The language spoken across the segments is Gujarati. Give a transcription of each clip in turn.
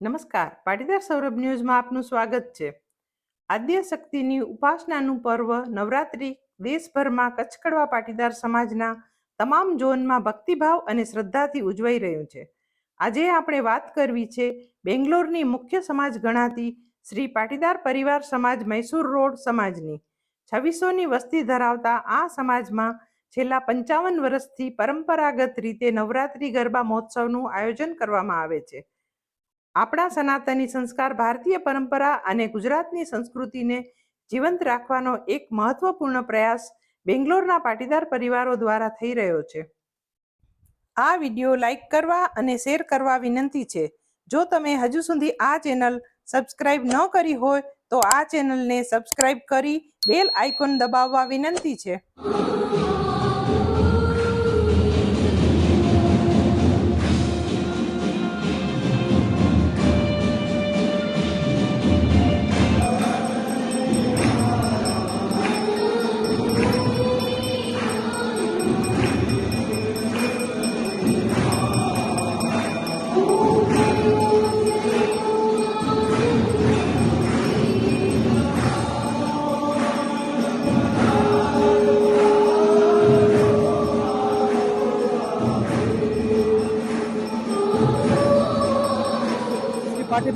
નમસ્કાર. પાટીદાર સૌરભ ન્યૂઝમાં આપનું સ્વાગત છે. આદ્ય શક્તિની ઉપાસનાનું પર્વ નવરાત્રિ, દેશભરમાં કચ્છકડવા પાટીદાર સમાજના તમામ ઝોનમાં ભક્તિભાવ અને શ્રદ્ધાથી ઉજવાઈ રહ્યું છે. આજે આપણે વાત કરવી છે બેંગ્લોરની મુખ્ય સમાજ ગણાતી શ્રી પાટીદાર પરિવાર સમાજ મૈસૂર રોડ સમાજની. છવ્વીસોની વસ્તી ધરાવતા આ સમાજમાં છેલ્લા પંચાવન વર્ષથી પરંપરાગત રીતે નવરાત્રિ ગરબા મહોત્સવનું આયોજન કરવામાં આવે છે. આપણા સનાતની સંસ્કાર, ભારતીય પરંપરા અને ગુજરાતની સંસ્કૃતિને જીવંત રાખવાનો એક મહત્વપૂર્ણ પ્રયાસ બેંગ્લોરના પાટીદાર પરિવારો દ્વારા થઈ રહ્યો છે. આ વિડિયો લાઈક કરવા અને શેર કરવા વિનંતી છે. જો તમે હજુ સુધી આ ચેનલ સબસ્ક્રાઇબ ન કરી હોય, તો આ ચેનલને સબસ્ક્રાઇબ કરી બેલ આઇકોન દબાવવા વિનંતી છે.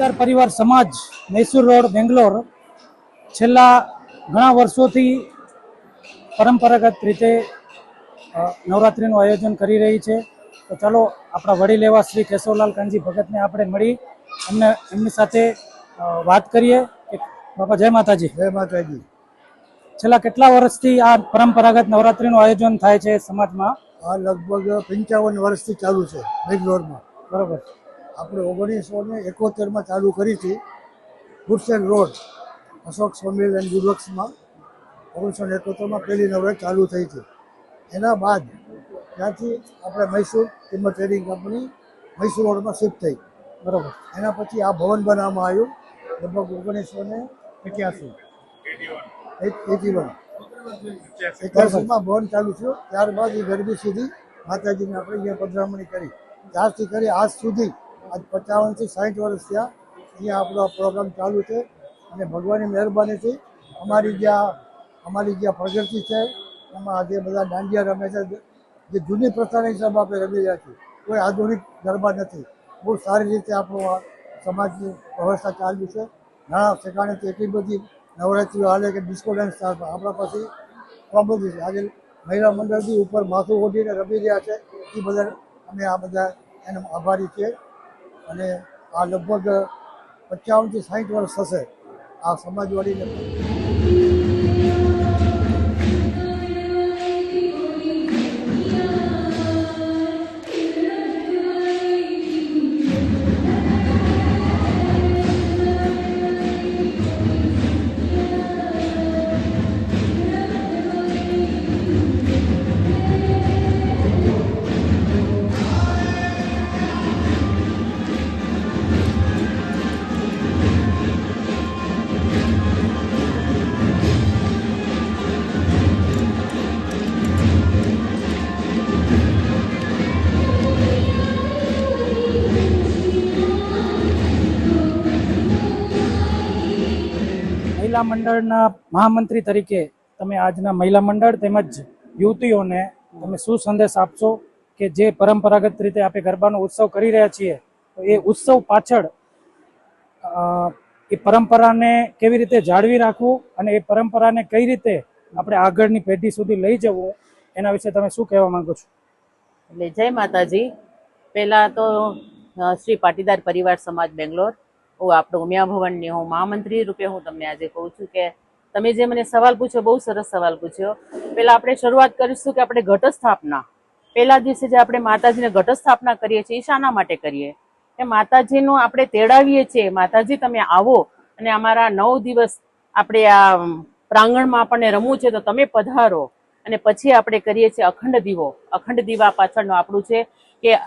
શ્રી પરિવાર સમાજ મૈસૂર રોડ બેંગ્લોર છેલ્લા ઘણા વર્ષોથી પરંપરાગત રીતે નવરાત્રિનું આયોજન કરી રહી છે. તો ચાલો આપણા વડીલ એવા શ્રી કેશવલાલ કાનજી ભગતને આપણે મળી એમને એમની સાથે વાત કરીએ. કે બાપા જય માતાજી. જય માતાજી. છેલ્લા કેટલા વર્ષથી આ પરંપરાગત નવરાત્રિનું આયોજન થાય છે સમાજમાં? આ લગભગ પંચાવન વર્ષથી ચાલુ છે બેંગ્લોરમાં. બરોબર. આપણે ઓગણીસો ને એકોતેરમાં ચાલુ કરી હતી ગુડસેન રોડ, અશોક સંમેલન ગુડવક્ષમાં ઓગણીસો ને એકોતેરમાં પહેલી નવરાત્ર ચાલુ થઈ હતી. એના બાદ ત્યાંથી આપણે મૈસૂર કિંમત ટ્રેડિંગ કંપની મૈસૂર રોડમાં શિફ્ટ થઈ. બરાબર. એના પછી આ ભવન બનાવવામાં આવ્યું, લગભગ ઓગણીસો ને એક્યાસી. એટી વન એક્યાસીમાં ભવન ચાલુ થયું. ત્યારબાદ એ ગરબી સુધી માતાજીને આપણે અહીંયા પધરામણી કરી. ત્યારથી કરી આજ સુધી આજ પચાવનથી સાઠ વર્ષ થયા. અહીંયા આપણો પ્રોગ્રામ ચાલુ છે અને ભગવાનની મહેરબાનીથી અમારી જ્યાં અમારી જ્યાં પ્રગતિ છે, એમાં આજે બધા દાંડિયા રમે છે. જે જૂની પ્રથાના હિસાબે આપણે રમી રહ્યા છીએ. કોઈ આધુનિક ગરબા નથી. બહુ સારી રીતે આપણો સમાજની વ્યવસ્થા ચાલ્યું છે. ઘણા ઠેકાણેથી એટલી બધી નવરાત્રીઓ હાલે કે ડિસ્કો ડાન્સ ચાલતા આપણા પાસે કોમેડી છે. આજે મહિલા મંડળથી ઉપર માથું ઓઢીને રમી રહ્યા છે. એ બધા અમે આ બધા એનો આભારી છીએ. અને આ લગભગ પંચાવનથી સાઠ વર્ષ થશે આ સમાજવાડીને. મહિલા મંડળના મહામંત્રી તરીકે તમે આજના મહિલા મંડળ તેમજ યુવતીઓને તમે શું સંદેશ આપશો કે જે પરંપરાગત રીતે આપણે ગરબાનો ઉત્સવ કરી રહ્યા છીએ, તો એ ઉત્સવ પાછળ એ પરંપરાને કેવી રીતે જાળવી રાખવું અને એ પરંપરાને કઈ રીતે આપણે આગળની પેઢી સુધી લઈ જવું, એના વિશે તમે શું કહેવા માંગો છો? એટલે જય માતાજી. પહેલાં તો શ્રી પાટીદાર પરિવાર સમાજ બેંગ્લોર હું આપણું ઉમિયા ભવનની હું મહામંત્રી રૂપે હું તમને આજે કહું છું કે તમે જે મને સવાલ પૂછ્યો, બહુ સરસ સવાલ પૂછ્યો. પહેલા આપણે શરૂઆત કરીશું કે આપણે ઘટ સ્થાપના પહેલા દિવસે જે આપણે માતાજીને ઘટ સ્થાપના કરીએ છીએ, એ શાના માટે કરીએ? કે માતાજીનું આપણે તેડાવીએ છીએ. માતાજી, તમે આવો અને અમારા નવ દિવસ આપણે આ પ્રાંગણમાં આપણને રમવું છે તો તમે પધારો. અને પછી આપણે કરીએ છીએ અખંડ દીવો. અખંડ દીવા પાછળનું આપણું છે કે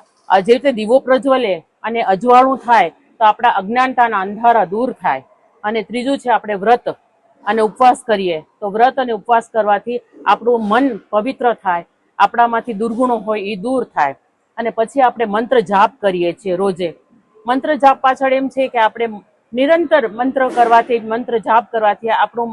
જે રીતે દીવો પ્રજ્વલે અને અજવાળું થાય તો આપણા અજ્ઞાનતાના અંધારા દૂર થાય. અને ત્રીજું છે આપણે વ્રત અને ઉપવાસ કરીએ. તો વ્રત અને ઉપવાસ કરવાથી આપણું મન પવિત્ર થાય, આપણામાંથી દુર્ગુણો હોય એ દૂર થાય. અને પછી આપણે મંત્ર જાપ કરીએ છીએ રોજે. મંત્ર જાપ પાછળ એમ છે કે આપણે નિરંતર મંત્ર કરવાથી, મંત્ર જાપ કરવાથી આપણું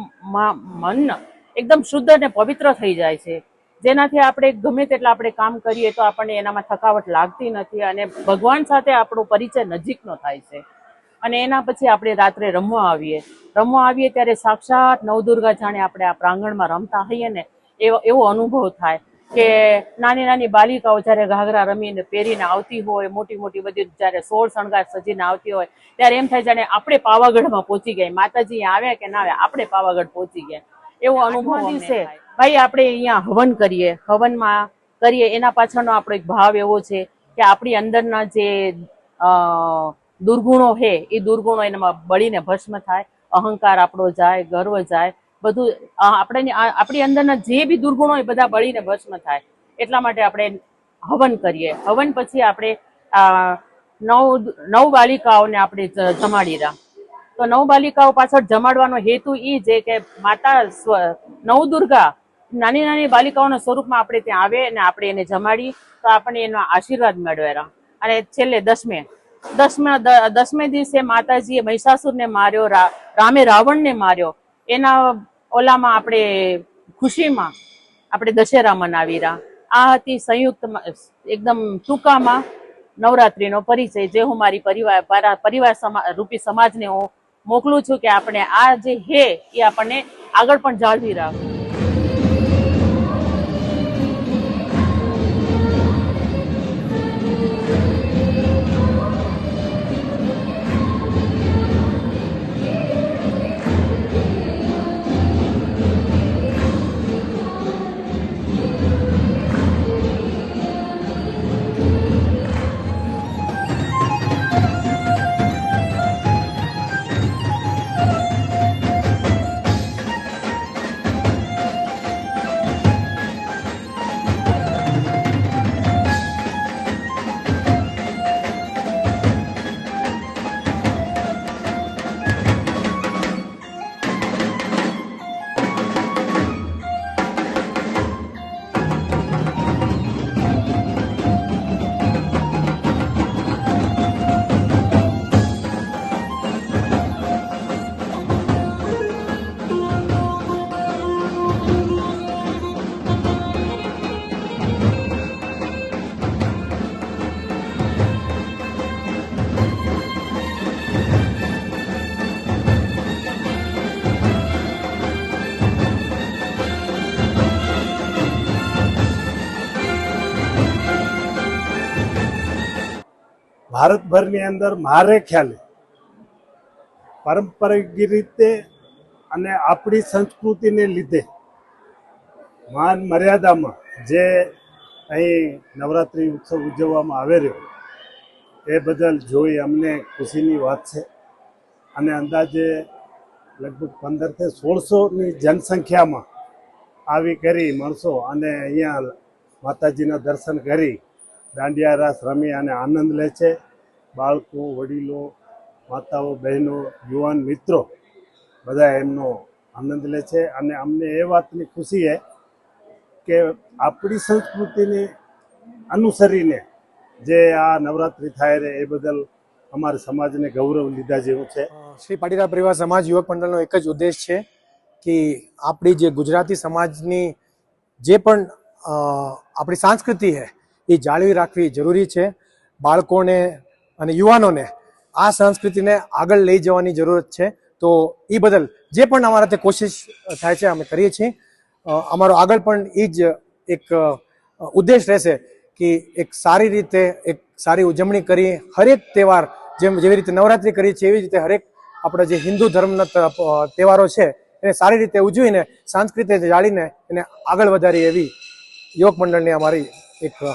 મન એકદમ શુદ્ધ અને પવિત્ર થઈ જાય છે. જેનાથી આપણે ગમે તેટલા આપણે કામ કરીએ તો આપણને એનામાં થકાવટ લાગતી નથી અને ભગવાન સાથે આપણો પરિચય નજીકનો થાય છે. અને એના પછી આપણે રાત્રે રમવા આવીએ. રમવા આવીએ ત્યારે સાક્ષાત નવદુર્ગા જાણે આપણે આ પ્રાંગણમાં રમતા હોઈએ ને એવો એવો અનુભવ થાય કે નાની નાની બાલિકાઓ જ્યારે ઘાઘરા રમીને પહેરીને આવતી હોય મોટી મોટી બધી જ્યારે સોળ શણગાર સજીને આવતી હોય ત્યારે એમ થાય જાણે આપણે પાવાગઢમાં પહોંચી ગયા. માતાજી આવ્યા કે ના આવ્યા આપણે પાવાગઢ પહોંચી ગયા. એવો અનુભવ દિવસે ભાઈ, આપણે અહીંયા હવન કરીએ. હવનમાં કરીએ એના પાછળનો આપણો એક ભાવ એવો છે કે આપણી અંદરના જે દુર્ગુણો છે, એ દુર્ગુણો એનામાં બળીને ભસ્મ થાય, અહંકાર આપણો જાય, ગર્વ જાય, બધું આપણે આપણી અંદરના જે બી દુર્ગુણો એ બધા બળીને ભસ્મ થાય. એટલા માટે આપણે હવન કરીએ. હવન પછી આપણે નવ નવ બાલિકાઓને આપણે જમાડી રહ્યા. તો નવ બાલિકાઓ પાછળ જમાડવાનો હેતુ એ છે કે માતા સ્વ- નવદુર્ગા નાની નાની બાલિકાઓના સ્વરૂપમાં આપણે ત્યાં આવે અને આપણે એને જમાડી તો આપણને એનો આશીર્વાદ મેળવેલા અને છેલ્લે દસમે. દસમા દસમે દિવસે માતાજીએ મહિષાસુરને માર્યો રામે રાવણને માર્યો. એના ઓલામાં આપણે ખુશીમાં આપણે દશેરા મનાવી આ હતી સંયુક્ત એકદમ ટૂંકામાં નવરાત્રીનો પરિચય, જે હું મારી પરિવાર પરિવાર રૂપી સમાજને હું મોકલું છું કે આપણે આ જે હે એ આપણને આગળ પણ જાળવી રાખવું ભારતભરની અંદર મારે ખ્યાલે પારંપરિક રીતે અને આપણી સંસ્કૃતિને લીધે માન મર્યાદામાં જે અહીં નવરાત્રિ ઉત્સવ ઉજવવામાં આવે રહ્યો, એ બદલ જોઈ અમને ખુશીની વાત છે. અને અંદાજે લગભગ પંદરથી સોળસોની જનસંખ્યામાં આવી કરી, માણસો અને અહીંયા માતાજીના દર્શન કરી દાંડિયા રાસ રમી અને આનંદ લે છે. બાળકો, વડીલો, માતાઓ, બહેનો, યુવાન મિત્રો બધા એમનો આનંદ લે છે અને અમને એ વાતની ખુશી છે કે આપણી સંસ્કૃતિને અનુસરીને જે આ નવરાત્રિ થાય રહે એ બદલ અમારા સમાજને ગૌરવ લીધા જેવું છે. શ્રી પાટીદાર પરિવાર સમાજ યુવક મંડળનો એક જ ઉદ્દેશ છે કે આપણી જે ગુજરાતી સમાજની જે પણ આપણી સંસ્કૃતિ છે એ જાળવી રાખવી જરૂરી છે. બાળકોને અને યુવાનોને આ સંસ્કૃતિને આગળ લઈ જવાની જરૂરત છે. તો એ બદલ જે પણ અમારાથી કોશિશ થાય છે, અમે કરીએ છીએ. અમારો આગળ પણ એ જ એક ઉદ્દેશ રહેશે કે એક સારી રીતે, એક સારી ઉજવણી કરી હરેક તહેવાર જેમ, જેવી રીતે નવરાત્રિ કરીએ છીએ, એવી રીતે હરેક આપણા જે હિન્દુ ધર્મના તહેવારો છે, એને સારી રીતે ઉજવીને, સાંસ્કૃતિક જાળીને એને આગળ વધારી એવી યોગ મંડળની અમારી એક અ,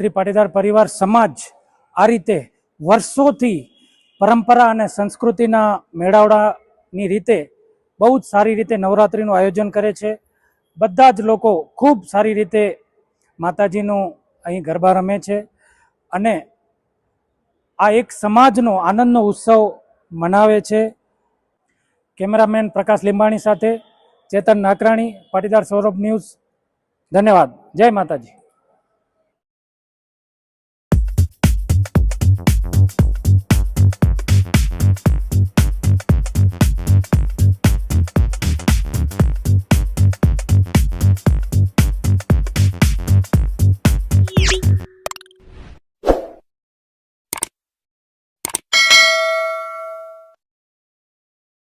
શ્રી પાટીદાર પરિવાર સમાજ આ રીતે વર્ષોથી પરંપરા અને સંસ્કૃતિના મેળાવડાની રીતે બહુ જ સારી રીતે નવરાત્રિનું આયોજન કરે છે. બધા જ લોકો ખૂબ સારી રીતે માતાજીનું અહીં ગરબા રમે છે અને આ એક સમાજનો આનંદનો ઉત્સવ મનાવે છે. કેમેરામેન પ્રકાશ લીંબાણી સાથે ચેતન નાકરાણી, પાટીદાર સૌરભ ન્યૂઝ. ધન્યવાદ. જય માતાજી.